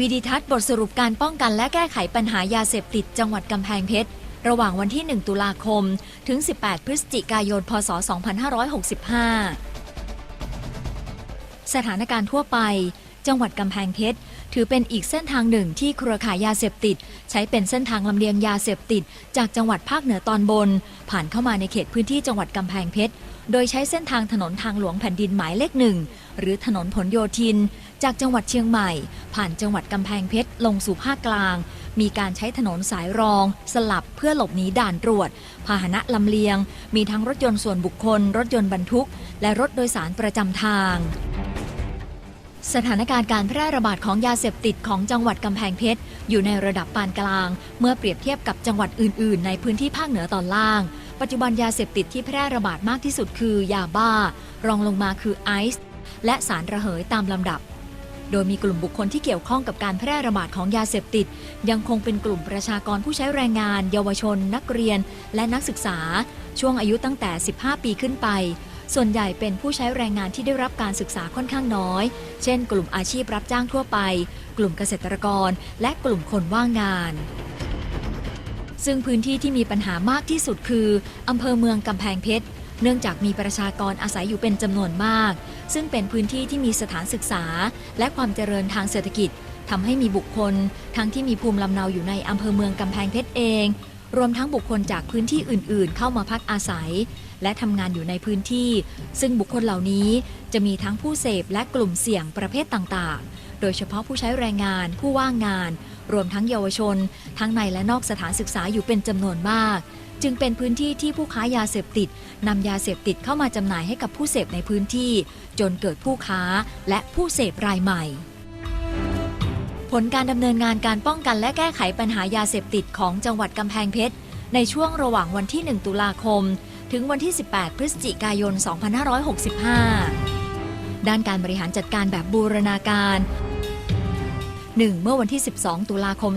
วิดีทัศน์บทสรุปการป้องกันและแก้ไขปัญหายาเสพติดจังหวัดกำแพงเพชร ระหว่างวันที่ 1 ตุลาคม ถึง 18 พฤศจิกายน พศ 2565 สถานการณ์ทั่วไป จังหวัดกำแพงเพชร ถือเป็นอีกเส้นทางหนึ่งที่เครือข่ายยาเสพติด ใช้เป็นเส้นทางลำเลียงยาเสพติด จากจังหวัดภาคเหนือตอนบน ผ่านเข้ามาในเขตพื้นที่จังหวัดกำแพงเพชรโดยใช้เส้นทางถนนทางหลวงแผ่นดินหมายเลขหนึ่งหรือถนนผลโยธิน จากจังหวัดเชียงใหม่ ผ่านจังหวัดกำแพงเพชรลงสู่ภาคกลาง มีการใช้ถนนสายรอง สลับเพื่อหลบหนีด่านตรวจ พาหนะลำเลียง มีทั้งรถยนต์ส่วนบุคคล รถยนต์บรรทุก และรถโดยสารประจำทาง สถานการณ์การแพร่ระบาดของยาเสพติดของจังหวัดกำแพงเพชรอยู่ในระดับปานกลาง เมื่อเปรียบเทียบกับจังหวัดอื่น ๆ ในพื้นที่ภาคเหนือตอนล่าง ปัจจุบันยาเสพติดที่แพร่ระบาดมากที่สุดคือยาบ้า รองลงมาคือไอซ์และสารระเหยตามลำดับ โดยมีกลุ่มบุคคลที่เกี่ยวข้องกับการแพร่ระบาดของยาเสพติด ยังคงเป็นกลุ่มประชากรผู้ใช้แรงงาน เยาวชน นักเรียน และนักศึกษา ช่วงอายุตั้งแต่ 15 ปีขึ้นไป ส่วนใหญ่เป็นผู้ใช้แรงงานที่ได้รับการศึกษาค่อนข้างน้อย เช่น กลุ่มอาชีพรับจ้างทั่วไป กลุ่มเกษตรกร และกลุ่มคนว่างงานซึ่งพื้นที่ที่มีปัญหามากที่สุดคือ อำเภอเมืองกำแพงเพชร เนื่องจากมีประชากรอาศัยอยู่เป็นจำนวนมาก ซึ่งเป็นพื้นที่ที่มีสถานศึกษา และความเจริญทางเศรษฐกิจทำให้มีบุคคล ทั้งที่มีภูมิลำเนาอยู่ในอำเภอเมืองกำแพงเพชรเอง รวมทั้งบุคคลจากพื้นที่อื่น ๆ เข้ามาพักอาศัย และทำงานอยู่ในพื้นที่ ซึ่งบุคคลเหล่านี้จะมีทั้งผู้เสพและกลุ่มเสี่ยงประเภทต่าง ๆ โดยเฉพาะผู้ใช้แรงงาน ผู้ว่างงาน รวมทั้งเยาวชน ทั้งในและนอกสถานศึกษาอยู่เป็นจำนวนมาก จึงเป็นพื้นที่ที่ผู้ค้ายาเสพติดนำยาเสพติดเข้ามาจำหน่ายให้กับผู้เสพในพื้นที่ จนเกิดผู้ค้าและผู้เสพรายใหม่ ผลการดำเนินงานการป้องกันและแก้ไขปัญหายาเสพติดของจังหวัดกำแพงเพชรในช่วงระหว่างวันที่ 1 ตุลาคม ถึงวันที่ 18 พฤศจิกายน 2565 ด้านการบริหารจัดการแบบบูรณาการ 1. เมื่อวันที่ 12 ตุลาคม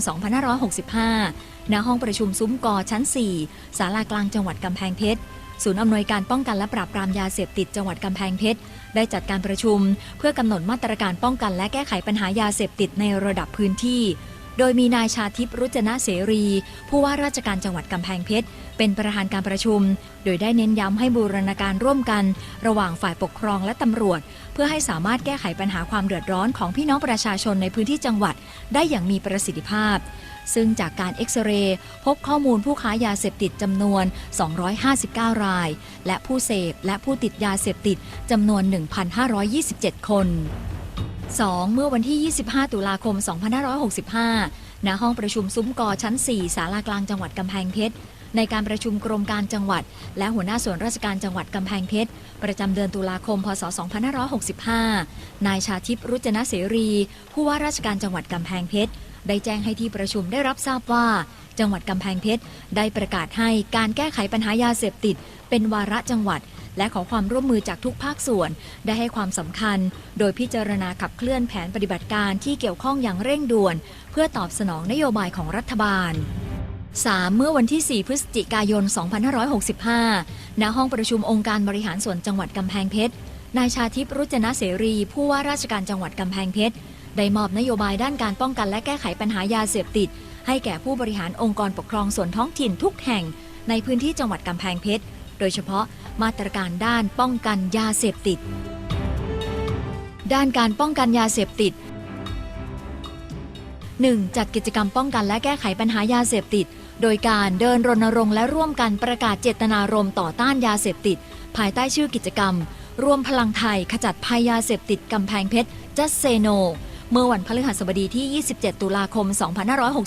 2565 ณห้องประชุมซุ้มกอชั้น 4 ศาลากลางจังหวัดกำแพงเพชร ศูนย์อำนวยการป้องกันและปราบปรามยาเสพติดจังหวัดกำแพงเพชร ได้จัดการประชุม เพื่อกำหนดมาตรการป้องกันและแก้ไขปัญหายาเสพติดในระดับพื้นที่ โดยมีนายชาทิพย์รุจนะเสรี ผู้ว่าราชการจังหวัดกำแพงเพชร เป็นประธานการประชุม โดยได้เน้นย้ำให้บูรณาการร่วมกัน ระหว่างฝ่ายปกครองและตำรวจ เพื่อให้สามารถแก้ไขปัญหาความเดือดร้อนของพี่น้องประชาชนในพื้นที่จังหวัด ได้อย่างมีประสิทธิภาพ ซึ่งจากการเอ็กซเรย์พบข้อมูลผู้ค้ายาเสพติดจำนวน 259 ราย และผู้เสพและผู้ติดยาเสพติดจำนวน 1,527 คน 2. เมื่อวันที่ 25 ตุลาคม 2565 ณ ห้องประชุมซุ้มกอชั้น 4 ศาลากลางจังหวัดกำแพงเพชร ในการประชุมกรมการจังหวัด และหัวหน้าส่วนราชการจังหวัดกำแพงเพชร ประจำเดือนตุลาคม พศ 2565 นายชาทิพย์รุจนะเสรี ผู้ว่าราชการจังหวัดกำแพงเพชร ได้แจ้งให้ที่ประชุมได้รับทราบว่า จังหวัดกำแพงเพชรได้ประกาศให้การแก้ไขปัญหายาเสพติด เป็นวาระจังหวัด และขอความร่วมมือจากทุกภาคส่วน ได้ให้ความสำคัญ โดยพิจารณาขับเคลื่อนแผนปฏิบัติการที่เกี่ยวข้องอย่างเร่งด่วน เพื่อตอบสนองนโยบายของรัฐบาล 3. เมื่อวันที่ 4 พฤศจิกายน 2565 ณ ห้องประชุมองค์การบริหารส่วนจังหวัดกำแพงเพชร นายชาทิพย์รุจนะเสรี ผู้ว่าราชการจังหวัดกำแพงเพชร ได้มอบนโยบายด้านการป้องกันและแก้ไขปัญหายาเสพติด ให้แก่ผู้บริหารองค์กรปกครองส่วนท้องถิ่นทุกแห่ง ในพื้นที่จังหวัดกำแพงเพชร โดยเฉพาะมาตรการด้านป้องกันยาเสพติด ด้านการป้องกันยาเสพติด 1. จัดกิจกรรมป้องกันและแก้ไขปัญหายาเสพติด โดยการเดินรณรงค์และร่วมกันประกาศเจตนารมณ์ต่อต้านยาเสพติด ภายใต้ชื่อกิจกรรม รวมพลังไทยขจัดภัยยาเสพติดกำแพงเพชรจัสเซโน เมื่อวันพฤหัสบดีที่ 27 ตุลาคม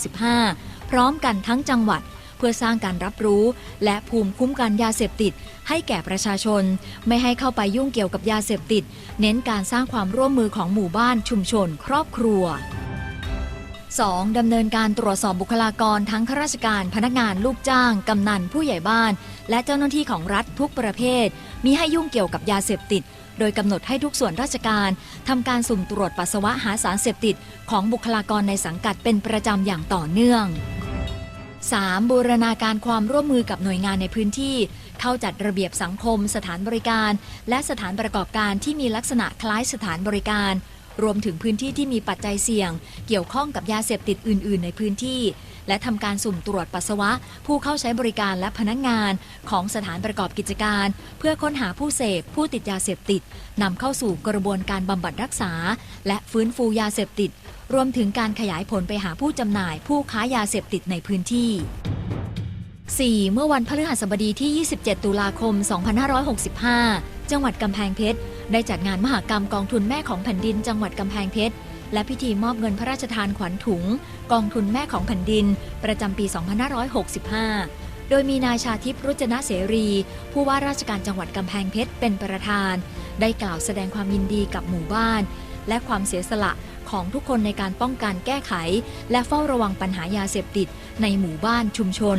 2565 พร้อมกันทั้งจังหวัด เพื่อสร้างการรับรู้ และภูมิคุ้มกันยาเสพติด ให้แก่ประชาชน ไม่ให้เข้าไปยุ่งเกี่ยวกับยาเสพติด เน้นการสร้างความร่วมมือของหมู่บ้านชุมชน ครอบครัว 2. ดำเนินการตรวจสอบบุคลากรทั้งข้าราชการพนักงานลูกจ้าง กำนันผู้ใหญ่บ้าน และเจ้าหน้าที่ของรัฐทุกประเภทมีให้ยุ่งเกี่ยวกับยาเสพติด โดยกำหนดให้ทุกส่วนราชการทำการสุ่มตรวจปัสสาวะหาสารเสพติด ของบุคลากรในสังกัดเป็นประจำอย่างต่อเนื่อง 3. บูรณาการความร่วมมือกับหน่วยงานในพื้นที่ เข้าจัดระเบียบสังคม สถานบริการ และสถานประกอบการที่มีลักษณะคล้ายสถานบริการ รวมถึงพื้นที่ที่มีปัจจัยเสี่ยง เกี่ยวข้องกับยาเสพติดอื่น ๆ ในพื้นที่ และทำการสุ่มตรวจปัสสาวะ ผู้เข้าใช้บริการและพนักงาน ของสถานประกอบกิจการ เพื่อค้นหาผู้เสพ ผู้ติดยาเสพติดนำเข้าสู่กระบวนการบำบัดรักษา และฟื้นฟูยาเสพติด รวมถึงการขยายผลไปหาผู้จำหน่าย ผู้ค้ายาเสพติดในพื้นที่ 4. เมื่อวันพฤหัสบดีที่ 27 ตุลาคม 2565 จังหวัดกำแพงเพชร ได้จัดงานมหกรรมกองทุนแม่ของแผ่นดินจังหวัดกำแพงเพชร และพิธีมอบเงินพระราชทานขวัญถุง กองทุนแม่ของแผ่นดิน ประจำปี 2565 โดยมีนายชาทิพย์รุจนะเสรี ผู้ว่าราชการจังหวัดกำแพงเพชรเป็นประธาน ได้กล่าวแสดงความยินดีกับหมู่บ้าน และความเสียสละของทุกคนในการป้องกันแก้ไข และเฝ้าระวังปัญหายาเสพติด ในหมู่บ้านชุมชน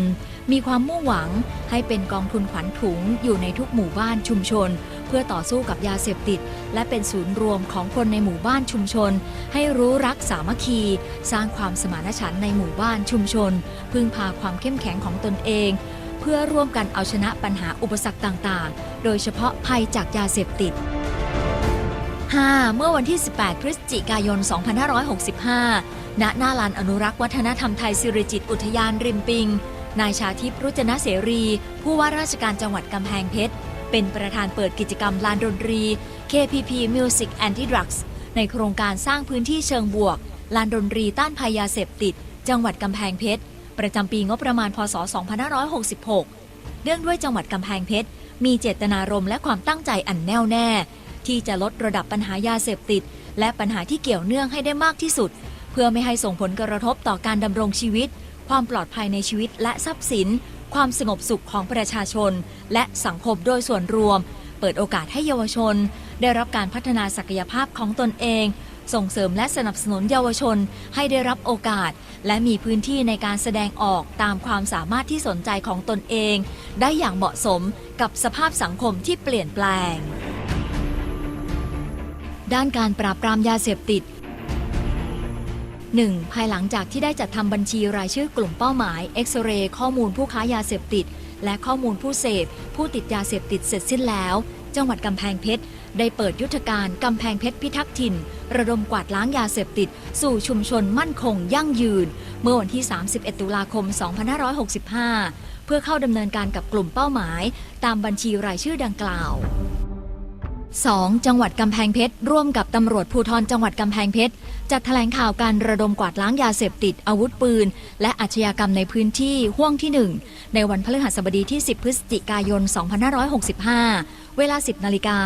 มีความมุ่งหวังให้เป็นกองทุนขวัญถุงอยู่ในทุกหมู่บ้านชุมชน เพื่อต่อสู้กับยาเสพติด และเป็นศูนย์รวมของคนในหมู่บ้านชุมชน ให้รู้รักสามัคคี สร้างความสมานฉันท์ในหมู่บ้านชุมชน พึ่งพาความเข้มแข็งของตนเอง เพื่อร่วมกันเอาชนะปัญหาอุปสรรคต่างๆ โดยเฉพาะภัยจากยาเสพติด 5. เมื่อวันที่ 18 พฤศจิกายน 2565 ณ หน้าลานอนุรักษ์วัฒนธรรมไทยสิริจิตอุทยานริมปิง นายชาทิพย์รุจนะเสรี ผู้ว่าราชการจังหวัดกำแพงเพชร เป็นประธานเปิดกิจกรรมลานดนตรี KPP Music Anti Drugs ในโครงการสร้างพื้นที่เชิงบวก ลานดนตรีต้านภัยยาเสพติด จังหวัดกำแพงเพชร ประจำปีงบประมาณพศ 2566เนื่องด้วยจังหวัดกำแพงเพชร มีเจตนารมณ์และความตั้งใจอันแน่วแน่ ที่จะลดระดับปัญหายาเสพติด และปัญหาที่เกี่ยวเนื่องให้ได้มากที่สุด เพื่อไม่ให้ส่งผลกระทบต่อการดำรงชีวิต ความปลอดภัยในชีวิตและทรัพย์สิน ความสงบสุขของประชาชน และสังคมโดยส่วนรวม เปิดโอกาสให้เยาวชน ได้รับการพัฒนาศักยภาพของตนเอง ส่งเสริมและสนับสนุนเยาวชน ให้ได้รับโอกาส และมีพื้นที่ในการแสดงออกตามความสามารถที่สนใจของตนเอง ได้อย่างเหมาะสมกับสภาพสังคมที่เปลี่ยนแปลง ด้านการปราบปรามยาเสพติด 1. ภายหลังจากที่ได้จัดทำบัญชีรายชื่อกลุ่มเป้าหมายเอ็กซเรย์ข้อมูลผู้ค้ายาเสพติด และข้อมูลผู้เสพ ผู้ติดยาเสพติดเสร็จสิ้นแล้ว จังหวัดกำแพงเพชรได้เปิดยุทธการกำแพงเพชรพิทักษ์ถิ่น ระดมกวาดล้างยาเสพติด สู่ชุมชนมั่นคงยั่งยืน เมื่อวันที่ 31 ตุลาคม 2565 เพื่อเข้าดำเนินการกับกลุ่มเป้าหมาย ตามบัญชีรายชื่อดังกล่าว 2. จังหวัดกำแพงเพชร ร่วมกับตำรวจภูธรจังหวัดกำแพงเพชร จัดแถลงข่าวการระดมกวาดล้างยาเสพติด อาวุธปืน และอาชญากรรมในพื้นที่ห่วงที่ 1 ในวันพฤหัสบดีที่ 10 พฤศจิกายน 2565 เวลา 10 นาฬิกา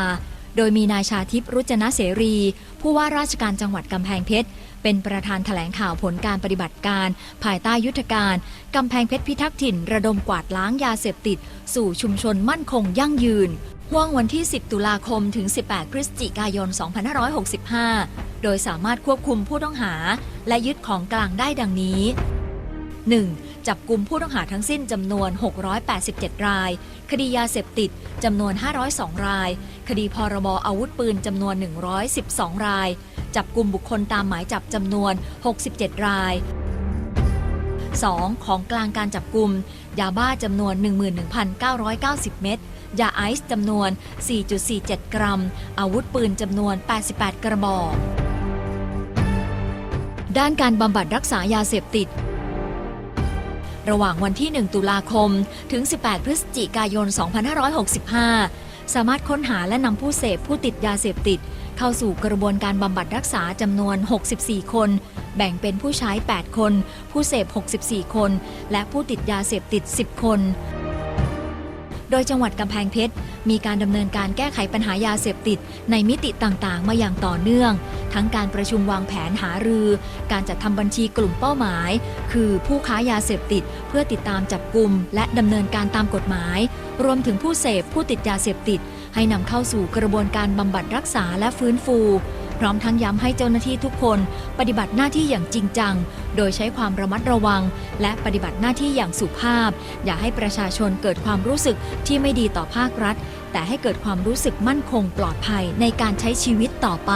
โดยมีนายชาทิพย์รุจนะเสรี ผู้ว่าราชการจังหวัดกำแพงเพชร เป็นประธานแถลงข่าวผลการปฏิบัติการ ภายใต้ยุทธการกำแพงเพชรพิทักษ์ถิ่น ระดมกวาดล้างยาเสพติด สู่ชุมชนมั่นคงยั่งยืนห่วงวันที่ 10 ตุลาคม ถึง 18 พฤศจิกายน 2565 โดยสามารถควบคุมผู้ต้องหา และยึดของกลางได้ดังนี้ 1. จับกลุ่มผู้ต้องหาทั้งสิ้นจำนวน 687 ราย คดียาเสพติดจำนวน 502 ราย คดีพรบอาวุธปืนจำนวน 112 ราย จับกลุ่มบุคคลตามหมายจับจำนวน 67 ราย 2. ของกลางการจับกลุ่มยาบ้าจำนวน 11,990 เม็ดยาไอซ์จำนวน 4.47 กรัม อาวุธปืนจำนวน 88 กระบอก ด้านการบำบัดรักษายาเสพติด ระหว่างวันที่ 1 ตุลาคม ถึง 18 พฤศจิกายน 2565 สามารถค้นหาและนำผู้เสพผู้ติดยาเสพติด เข้าสู่กระบวนการบำบัดรักษาจำนวน 64 คน แบ่งเป็นผู้ใช้ 8 คน ผู้เสพ 64 คน และผู้ติดยาเสพติด 10 คน โดยจังหวัดกำแพงเพชร มีการดำเนินการแก้ไขปัญหายาเสพติด ในมิติต่างๆ มาอย่างต่อเนื่อง ทั้งการประชุมวางแผนหารือ การจัดทำบัญชีกลุ่มเป้าหมาย คือผู้ค้ายาเสพติด เพื่อติดตามจับกลุ่มและดำเนินการตามกฎหมาย รวมถึงผู้เสพผู้ติดยาเสพติด ให้นำเข้าสู่กระบวนการบำบัดรักษาและฟื้นฟู ร้อมทั้งย้ำให้เจ้าหน้าที่ทุกคน ปฏิบัติหน้าที่อย่างจริงจัง โดยใช้ความระมัดระวัง และปฏิบัติหน้าที่อย่างสุภาพ อย่าให้ประชาชนเกิดความรู้สึกที่ไม่ดีต่อภาครัฐ แต่ให้เกิดความรู้สึกมั่นคงปลอดภัยในการใช้ชีวิตต่อไป